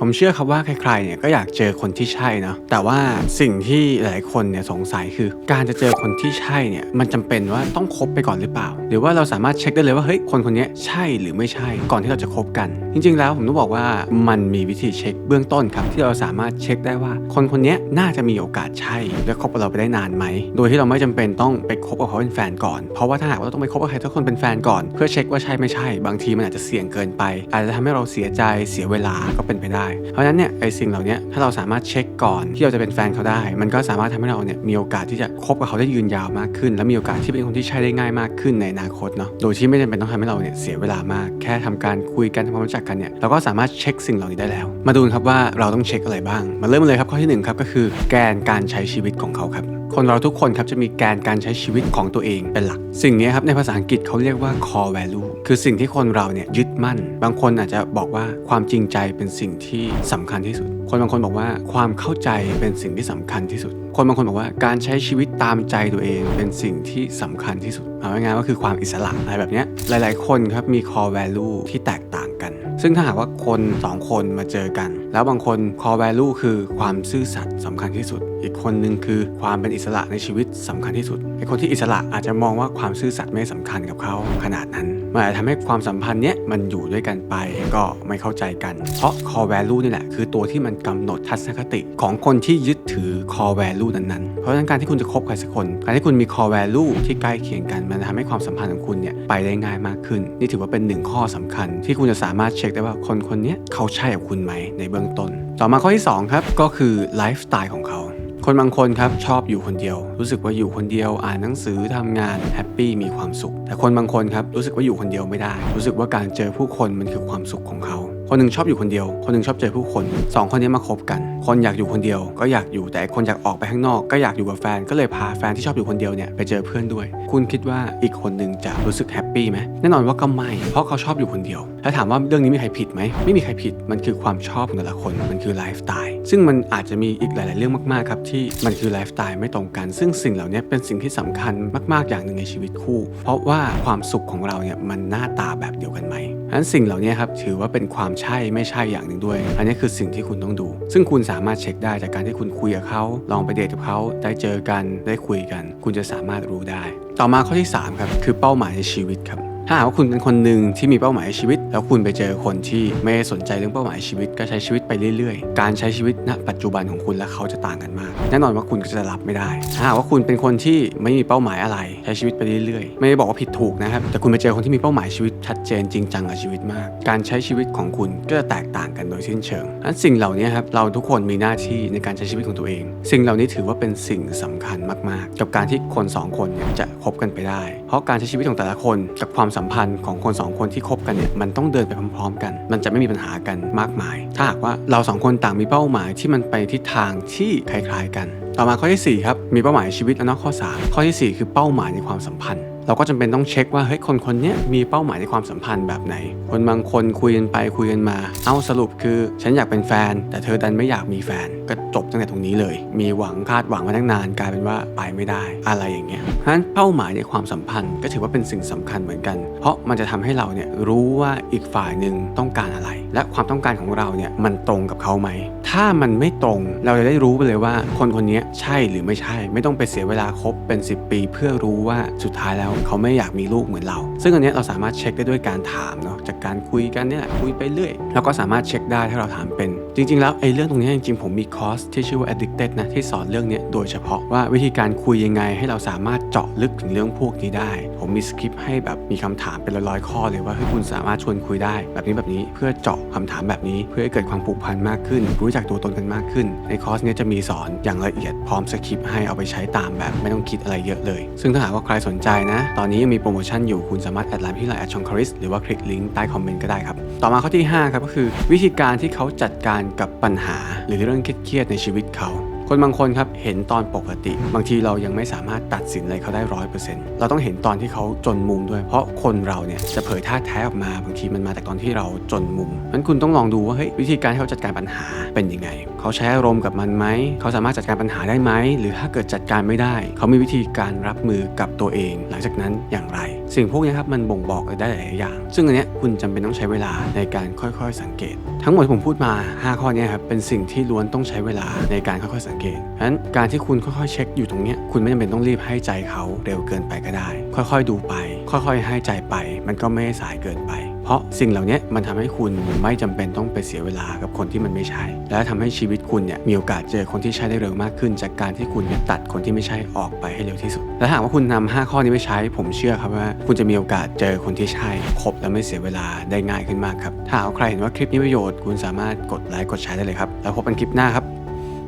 ผมเชื่อครับว่าใครๆเนี่ยก็อยากเจอคนที่ใช่เนาะแต่ว่าสิ่งที่หลายคนเนี่ยสงสัยคือ การจะเจอคนที่ใช่เนี่ยมันจำเป็นว่าต้องคบไปก่อนหรือเปล่า หรือว่าเราสามารถเช็คได้เลยว่าเฮ้ยคนคนนี้ใช่หรือไม่ใช่ก่อนที่เราจะคบกัน จริง ๆ แล้วผมต้องบอกว่ามันมีวิธีเช็คเบื้องต้นครับ ที่เราสามารถเช็คได้ว่า คนคนนี้น่าจะมีโอกาสใช่ และคบกับเราไปได้นานไหมโดยที่เราไม่จำเป็นต้องไปคบกับเขาเป็นแฟนก่อน เพราะว่าถ้าหากว่าเราต้องไปคบกับใครทุกคนเป็นแฟนก่อน เพื่อเช็คว่าใช่ไม่ใช่ บางทีมันอาจจะเสี่ยงเกินไป อาจจะทำให้เราเสียใจเสียเวลาก็เป็นไปได้เพราะฉะนั้นเนี่ยไอ้สิ่งเหล่านี้ถ้าเราสามารถเช็คก่อนที่เราจะเป็นแฟนเขาได้ มันก็สามารถทำให้เราเนี่ยมีโอกาสที่จะคบกับเขาได้ยืนยาวมากขึ้น และมีโอกาสที่เป็นคนที่ใช้ได้ง่ายมากขึ้นในอนาคตเนาะโดยที่ไม่จำเป็นต้องทำให้เราเนี่ยเสียเวลามาก แค่ทำการคุยกันทำความรู้จักกันเนี่ยเราก็สามารถเช็คสิ่งเหล่านี้ได้แล้ว มาดูครับว่าเราต้องเช็คอะไรบ้าง มาเริ่มกันเลยครับข้อที่หนึ่งครับก็คือแกนการใช้ชีวิตของเขาครับ คนเราทุกคนครับจะมีแกนการใช้ชีวิตของตัวเองเป็นหลัก สิ่งนี้ครับในภาษาอังกฤษเขาเรียกว่า core value คือสิ่งที่คนเราเนี่ยยึดมั่น บางคนอาจจะบอกว่าความจริงใจเป็นสิ่งที่สำคัญที่สุด คนบางคนบอกว่าความเข้าใจเป็นสิ่งที่สำคัญที่สุด คนบางคนบอกว่าการใช้ชีวิตตามใจตัวเองเป็นสิ่งที่สำคัญที่สุดเอาง่ายๆก็คือความอิสระอะไรแบบนี้หลาย ๆ คนครับมี core value ที่แตกต่างกัน ซึ่งถ้าหากว่าคนสองคนมาเจอกันแล้วบางคน core value คือความซื่อสัตย์สำคัญที่สุด อีกคนหนึ่งคือความเป็นอิสระในชีวิตสำคัญที่สุดไอคนที่อิสระอาจจะมองว่าความซื่อสัตย์ไม่สำคัญกับเขาขนาดนั้นมันอาจจะทำให้ความสัมพันธ์เนี้ยมันอยู่ด้วยกันไปก็ไม่เข้าใจกัน เพราะ core value นี่แหละคือตัวที่มันกำหนดทัศนคติของคนที่ยึดถือ core value นั้นๆ เพราะฉะนั้นการที่คุณจะคบใครสักคน การที่คุณมี core value ที่ใกล้เคียงกันมันจะทำให้ความสัมพันธ์ของคุณเนี่ยไปได้ง่ายมากขึ้น นี่ถือว่าเป็นหนึ่งข้อสำคัญ ที่คุณจะสามารถเช็คได้ว่าคนคนนี้เขาใช่กับคุณไหมในเบองต้น ต่อมาข้อที่สองครับ ก็คือไลฟ์สไตล์ของเขา คนบางคนครับชอบอยู่คนเดียว รู้สึกว่าอยู่คนเดียวอ่านหนังสือทำงานแฮปปี้มีความสุข แต่คนบางคนครับรู้สึกว่าอยู่คนเดียวไม่ได้ รู้สึกว่าการเจอผู้คนมันคือความสุขของเขา คนหนึ่งชอบอยู่คนเดียว คนหนึ่งชอบเจอผู้คนสองคนนี้มาคบกัน คนอยากอยู่คนเดียว ก็อยากอยู่แต่คนอยากออกไปข้างนอกก็อยากอยู่กับแฟนก็เลยพาแฟนที่ชอบอยู่คนเดียวเนี่ยไปเจอเพื่อนด้วย คุณคิดว่าอีกคนหนึ่งจะรู้สึกแฮปปี้ไหมแน่นอนว่าก็ไม่ เพราะเขาชอบอยู่คนเดียว แล้วถามว่าเรื่องนี้มีใครผิดไหมไม่มีใครผิดมันคือความชอบของแต่ละคนมันคือไลฟ์สไตล์ซึ่งมันอาจจะมีอีกหลาย ๆ เรื่องมากๆครับที่มันคือไลฟ์สไตล์ไม่ตรงกัน ซึ่งสิ่งเหล่านี้เป็นสิ่งที่สำคัญมาก ๆ อย่างหนึ่งในชีวิตคู่ เพราะว่าความสุขของเราเนี่ยมันหน้าตาแบบเดียวกันไหม ฉะนั้นสิ่งเหล่านี้ครับถือว่าเป็นความใช่ไม่ใช่อย่างหนึ่งด้วย อันนี้คือสิ่งที่คุณต้องดู ซึ่งคุณสามารถเช็คได้จากการที่คุณคุยกับเขาลองไปเดทกับเขาได้เจอกันได้คุยกัน คุณจะสามารถรู้ได้ ต่อมาข้อที่สามครับคือเป้าหมายในชีวิตครับ ถ้าหากว่าคุณเป็นคนหนึ่งที่มีเป้าหมายชีวิต แล้วคุณไปเจอคนที่ไม่สนใจเรื่องเป้าหมายชีวิต ก็ใช้ชีวิตไปเรื่อยๆ การใช้ชีวิตณปัจจุบันของคุณและเขาจะต่างกันมาก แน่นอนว่าคุณก็จะรับไม่ได้ ถ้าหากว่าคุณเป็นคนที่ไม่มีเป้าหมายอะไรใช้ชีวิตไปเรื่อยๆ ไม่ได้บอกว่าผิดถูกนะครับ แต่คุณไปเจอคนที่มีเป้าหมายชีวิตชัดเจนจริงจังกับชีวิตมาก การใช้ชีวิตของคุณก็จะแตกต่างกันโดยสิ้นเชิงนั้นสิ่งเหล่านี้ครับเราทุกคนมีหน้าที่ในการใช้ชีวิตของตัวเอง สิ่งเหล่านี้ถือว่าเป็นสิ่งสำคัญมาก ๆ กับการที่คนสองคนเนี่ยจะคบกันไปได้ เพราะการใช้ชีวิตของแต่ละคนกับความสัมพันธ์ของคนสองคนที่คบกันเนี่ยมันต้องเดินไปพร้อมๆ กัน มันจะไม่มีปัญหากันมากมาย ถ้าหากว่าเราสองคนต่างมีเป้าหมายที่มันไปทิศทางที่คล้ายๆกัน ต่อมาข้อที่สี่ครับมีเป้าหมายชีวิตแล้วเนาะข้อสามข้อที่สี่คือเป้าหมายในความสัมพันธ์ เราก็จำเป็นต้องเช็คว่าเฮ้ยคนคนนี้มีเป้าหมายในความสัมพันธ์แบบไหน คนบางคนคุยกันไปคุยกันมา เอาสรุปคือฉันอยากเป็นแฟน แต่เธอดันไม่อยากมีแฟนก็จบตั้งแต่ตรงนี้เลย มีหวังคาดหวังมาตั้งนานกลายเป็นว่าไปไม่ได้ อะไรอย่างเงี้ยเพราะฉะนั้นเป้าหมายในความสัมพันธ์ก็ถือว่าเป็นสิ่งสำคัญเหมือนกัน เพราะมันจะทำให้เราเนี่ยรู้ว่าอีกฝ่ายหนึ่งต้องการอะไร และความต้องการของเราเนี่ยมันตรงกับเขาไหม ถ้ามันไม่ตรงเราจะได้รู้ไปเลยว่า คนคนนี้ใช่หรือไม่ใช่ ไม่ต้องไปเสียเวลาคบเป็น 10 ปี เพื่อรู้ว่าสุดท้ายแล้วเขาไม่อยากมีลูกเหมือนเรา ซึ่งอันนี้เราสามารถเช็คได้ด้วยการถามเนาะจากการคุยกันเนี่ยคุยไปเรื่อยเราก็สามารถเช็คได้ถ้าเราถามเป็น จริง ๆ แล้วไอ้เรื่องตรงนี้จริงๆผมมีคอร์สที่ชื่อว่า addicted นะที่สอนเรื่องนี้โดยเฉพาะว่าวิธีการคุยยังไงให้เราสามารถ เจาะลึกถึงเรื่องพวกนี้ได้ ผมมีสคริปต์ให้แบบมีคำถามเป็นร้อยๆข้อเลยว่าเฮ้ยคุณสามารถชวนคุยได้ แบบนี้แบบนี้เพื่อเจาะคำถามแบบนี้ เพื่อให้เกิดความผูกพันมากขึ้น รู้จักตัวตนกันมากขึ้น ในคอร์สนี้จะมีสอนอย่างละเอียดพร้อมสคริปต์ให้เอาไปใช้ตามแบบไม่ต้องคิดอะไรเยอะเลย ซึ่งถ้าหากว่าใครสนใจนะ ตอนนี้ยังมีโปรโมชั่นอยู่คุณสามารถแอดไลน์ที่ไลน์แอดชองคาริสหรือว่าคลิกลิงก์ใต้คอมเมนต์ก็ได้ครับต่อมาข้อที่5ครับก็คือ วิธีการที่เขาจัดการกับปัญหา หรือเรื่องเครียดๆในชีวิตเขา คนบางคนครับเห็นตอนปกติ บางทีเรายังไม่สามารถตัดสินอะไรเขาได้ร้อยเปอร์เซ็นต์เราต้องเห็นตอนที่เขาจนมุมด้วย เพราะคนเราเนี่ยจะเผยท่าแท้ออกมาบางทีมันมาจากตอนที่เราจนมุมนั้นคุณต้องลองดูว่าเฮ้ยวิธีการที่เขาจัดการปัญหาเป็นยังไง เขาใช้อารมณ์กับมันไหมเขาสามารถจัดการปัญหาได้ไหมหรือถ้าเกิดจัดการไม่ได้ เขามีวิธีการรับมือกับตัวเอง หลังจากนั้นอย่างไร สิ่งพวกนี้ครับมันบ่งบอกได้หลายอย่าง ซึ่งอันเนี้ยคุณจำเป็นต้องใช้เวลาในการค่อยๆสังเกต ทั้งหมดที่ผมพูดมา 5 ข้อนี้ครับเป็นสิ่งที่ล้วนต้องใช้เวลาในการค่อยๆสังเกตฉะนั้นการที่คุณค่อยๆเช็คอยู่ตรงเนี้ยคุณไม่จำเป็นต้องรีบให้ใจเขาเร็วเกินไปก็ได้ ค่อยๆดูไป ค่อยๆให้ใจไป มันก็ไม่สายเกินไป เพราะสิ่งเหล่านี้มันทำให้คุณไม่จำเป็นต้องไปเสียเวลากับคนที่มันไม่ใช่ และทำให้ชีวิตคุณเนี่ยมีโอกาสเจอคนที่ใช่ได้เร็วมากขึ้น จากการที่คุณเนี่ยตัดคนที่ไม่ใช่ออกไปให้เร็วที่สุด และหากว่าคุณนำ5ข้อนี้ไปใช้ ผมเชื่อครับว่า คุณจะมีโอกาสเจอคนที่ใช่ครบและไม่เสียเวลาได้ง่ายขึ้นมากครับถ้าหากว่าใครเห็นว่าคลิปนี้ประโยชน์คุณสามารถกดไลค์กดแชร์ได้เลยครับแล้วพบกันคลิปหน้าครับ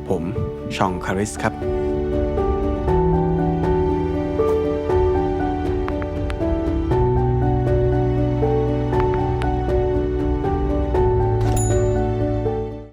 ผมชองคาริสครับ